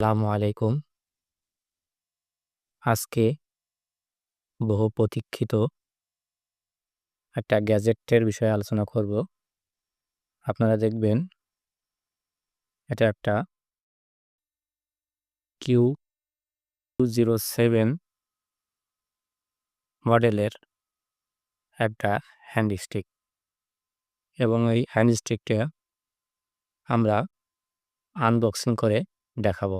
আসসালামু আলাইকুম। আজকে বহু প্রতীক্ষিত একটা গ্যাজেটের বিষয়ে আলোচনা করব। আপনারা দেখবেন এটা একটা কিউ জিরো সেভেন মডেলের একটা হ্যান্ড স্টিক এবং এই হ্যান্ড স্টিকটা আমরা আনবক্সিং করে দেখাবো।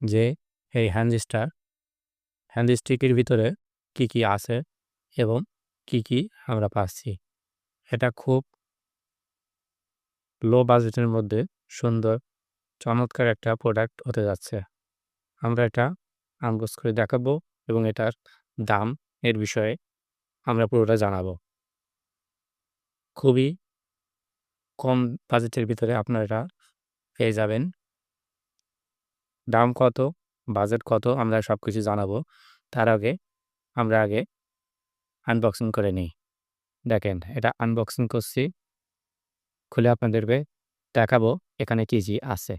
যে, এই হ্যান্ড স্টার হ্যান্ড ভিতরে কি কি আছে এবং কি কি আমরা পাচ্ছি। এটা খুব লো বাজেটের মধ্যে সুন্দর, চমৎকার একটা প্রোডাক্ট হতে যাচ্ছে। আমরা এটা আনবক্স করে দেখাবো এবং এটার দাম এর বিষয়ে আমরা পুরোটা জানাব। খুবই কম বাজেটের ভিতরে আপনারা পেয়ে যাবেন। দাম কত, বাজেট কত, আমরা সব কিছু জানাব। তার আগে আমরা আগে আনবক্সিং করে নিই। দেখেন, এটা আনবক্সিং করছি। খুলে আপনাদেরকে দেখাবো এখানে কি কী আছে।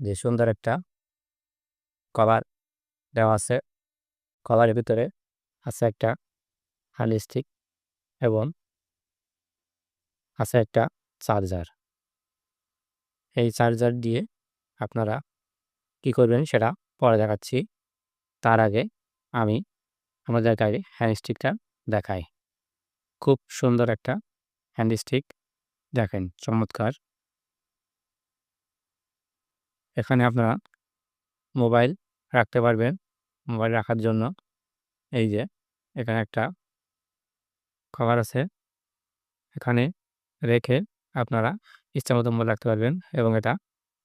যে সুন্দর একটা কভার দেওয়া আছে। কভারের ভিতরে আছে একটা হালিস্টিক এবং আছে একটা চার্জার। এই চার্জার দিয়ে আপনারা কি করবেন সেটা পরে দেখাচ্ছি। তার আগে আমি আমাদের গাড়ি হ্যান্ডস্টিকটা দেখাই। খুব সুন্দর একটা হ্যান্ডস্টিক দেখেন, চমৎকার। এখানে আপনারা মোবাইল রাখতে পারবেন। মোবাইল রাখার জন্য এই যে এখানে একটা কভার আছে। এখানে রেখে আপনারা ইচ্ছা মতো মোবাইল রাখতে পারবেন এবং এটা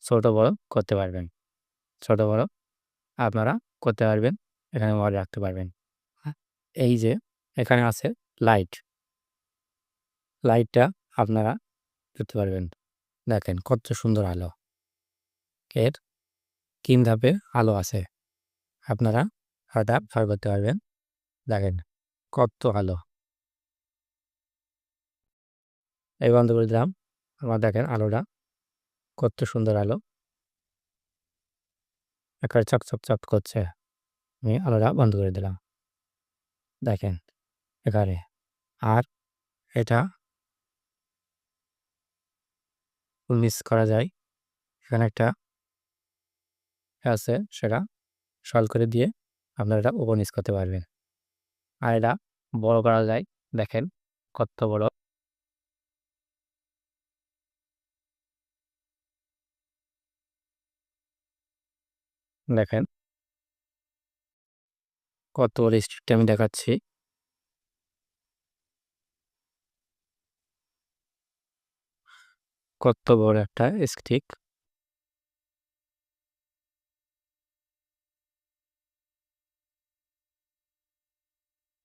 ছোটো বড় করতে পারবেন। ছোট বড় আপনারা করতে পারবেন, এখানে মোবাইল রাখতে পারবেন। এই যে এখানে আছে লাইট। লাইটটা আপনারা করতে পারবেন। দেখেন কত সুন্দর আলো। এর তিন ধাপে আলো আছে। আপনারা হঠাৎ করতে পারবেন। দেখেন কত আলো। এই বন্ধ করে দিলাম আমার দেখেন আলোটা। কত সুন্দর আলো। একেবারে চকচক চক করছে। আমি আলোটা বন্ধ করে দিলাম। দেখেন এখানে আর এটা মিস করা যায়। এখানে একটা আছে সেটা সল করে দিয়ে আপনারা এটা ওপেন ইউজ করতে পারবেন। আর এটা বড় করা যায়। দেখেন কত বড়। দেখেন। কত বড় স্টিকটা আমি দেখাচ্ছি। কত বড় একটা স্টিক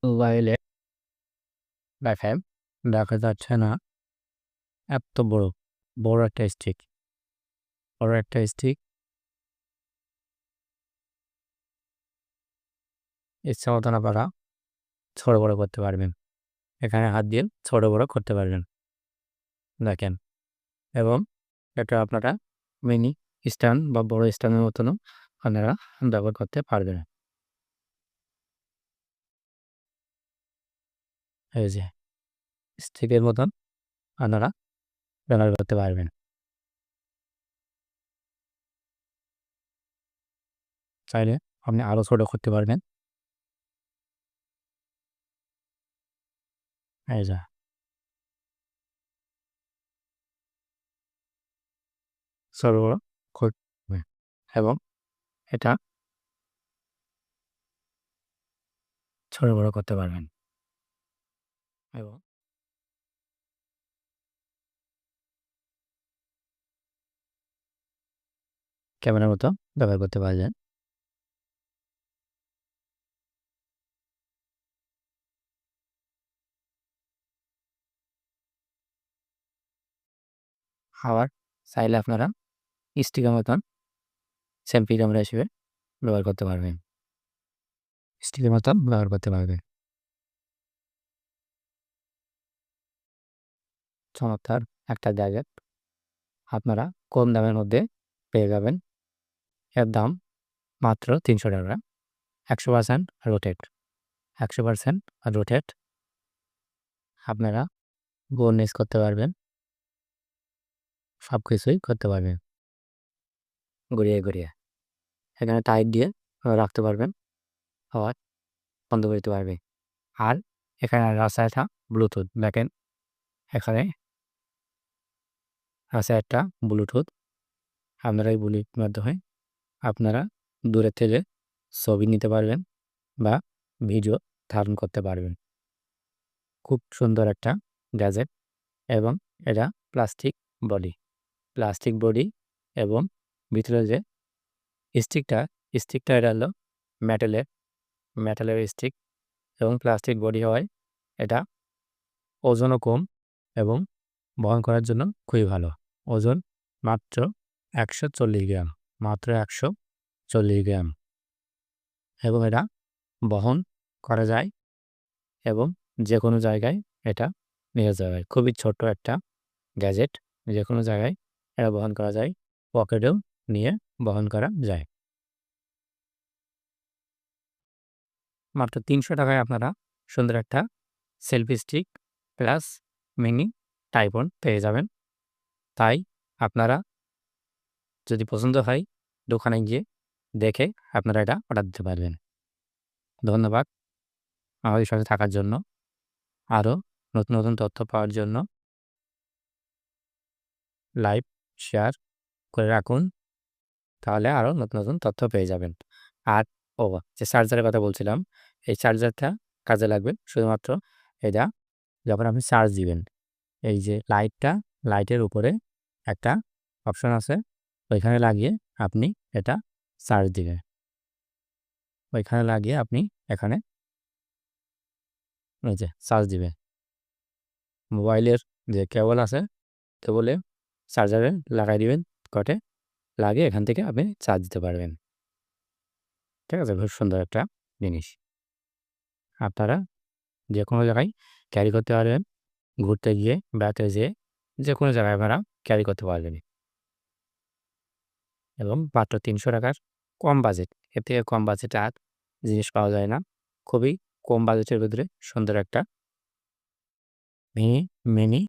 মোবাইলে দেখেন, দেখা যাচ্ছে না এত বড় বড় একটা স্টিক বড় একটা স্টিক ইচ্ছা মতন আপনারা ছোট বড় করতে পারবেন। এখানে হাত দিয়ে ছোট বড় করতে পারবেন। দেখেন, এবং এটা আপনারা মিনি স্ট্যান্ড বা বড় স্ট্যান্ডের মতনও আপনারা ব্যবহার করতে পারবেন। এই যে স্টিকের মতন আপনারা ব্যবহার করতে পারবেন। চাইলে আপনি আরও ছোটো করতে পারবেন। এই যা সরবরাহ করবে এবং এটা বড় করতে পারবেন এবং ক্যামেরার মতো ব্যবহার করতে পারবেন আবার চাইলে আপনারা স্টিকের মতন সেলফি ক্যামেরা হিসেবে ব্যবহার করতে পারবেন। স্টিকের মতন ব্যবহার করতে পারবেন চমৎকার একটা গ্যাজেট আপনারা কম দামের মধ্যে পেয়ে যাবেন। এর দাম মাত্র তিনশো টাকা। একশো পার্সেন্ট রোটেট একশো পার্সেন্ট রোটেট আপনারা বোননেস করতে পারবেন। সব কিছুই করতে পারবেন। ঘুরিয়ে ঘুরিয়ে। এখানে টাইট দিয়ে রাখতে পারবেন। আবার বন্ধ করতে পারবে আর এখানে রাস্তায় একটা ব্লুটুথ দেখেন। এখানে আছে একটা ব্লুটুথ আপনারা এই ব্লুটুথ মাধ্যমে আপনারা দূরের থেকে ছবি নিতে পারবেন বা ভিডিও ধারণ করতে পারবেন। খুব সুন্দর একটা গ্যাজেট এবং এটা প্লাস্টিক বডি প্লাস্টিক বডি এবং ভিতরে যে স্টিকটা স্টিকটা এটা হলো মেটালের মেটালের স্টিক এবং প্লাস্টিক বডি হওয়ায় এটা ওজনও কম এবং বহন করার জন্য খুবই ভালো। ওজন মাত্র একশো চল্লিশ গ্রাম, মাত্র একশো চল্লিশ গ্রাম এবং এটা বহন করা যায় এবং যে কোনো জায়গায় এটা নিয়ে যাওয়া যায়। খুবই ছোট্ট একটা গ্যাজেট যে কোনো জায়গায় এটা বহন করা যায়। পকেটেও নিয়ে বহন করা যায়। মাত্র তিনশো টাকায় আপনারা সুন্দর একটা সেলফি স্টিক প্লাস মিনি টাইপন পেয়ে যাবেন। তাই আপনারা যদি পছন্দ হয়, দোকানে গিয়ে দেখে আপনারা এটা অর্ডার দিতে পারবেন। ধন্যবাদ। আমাদের সাথে থাকার জন্য। আরও নতুন নতুন তথ্য পাওয়ার জন্য। লাইভ শেয়ার করে রাখুন, তাহলে আরও নতুন নতুন তথ্য পেয়ে যাবেন। আর ও, যে চার্জারের কথা বলছিলাম, এই চার্জারটা কাজে লাগবে শুধুমাত্র এটা যখন আপনি চার্জ দিবেন। এই যে লাইটটা লাইটের উপরে একটা অপশন আছে, ওইখানে লাগিয়ে আপনি এটা চার্জ দিবেন। ওইখানে লাগিয়ে আপনি এখানে ওই যে চার্জ দিবেন। মোবাইলের যে কেবল আছে কেবলে চার্জারে লাগাই দিবেন, কটে, লাগিয়ে এখান থেকে আপনি চার্জ দিতে পারবেন। ঠিক আছে, খুব সুন্দর একটা জিনিস। আপনারা যে কোনো জায়গায় ক্যারি করতে পারবেন, ঘুরতে গিয়ে, বেড়াতে যেয়ে যে কোনো জায়গায় আপনারা ক্যারি করতে পারবেন। এবং মাত্র তিনশো টাকার কম বাজেট এর থেকে কম বাজেটে আর জিনিস পাওয়া যায় না। খুবই কম বাজেটের ভিতরে সুন্দর একটা মিনি মিনি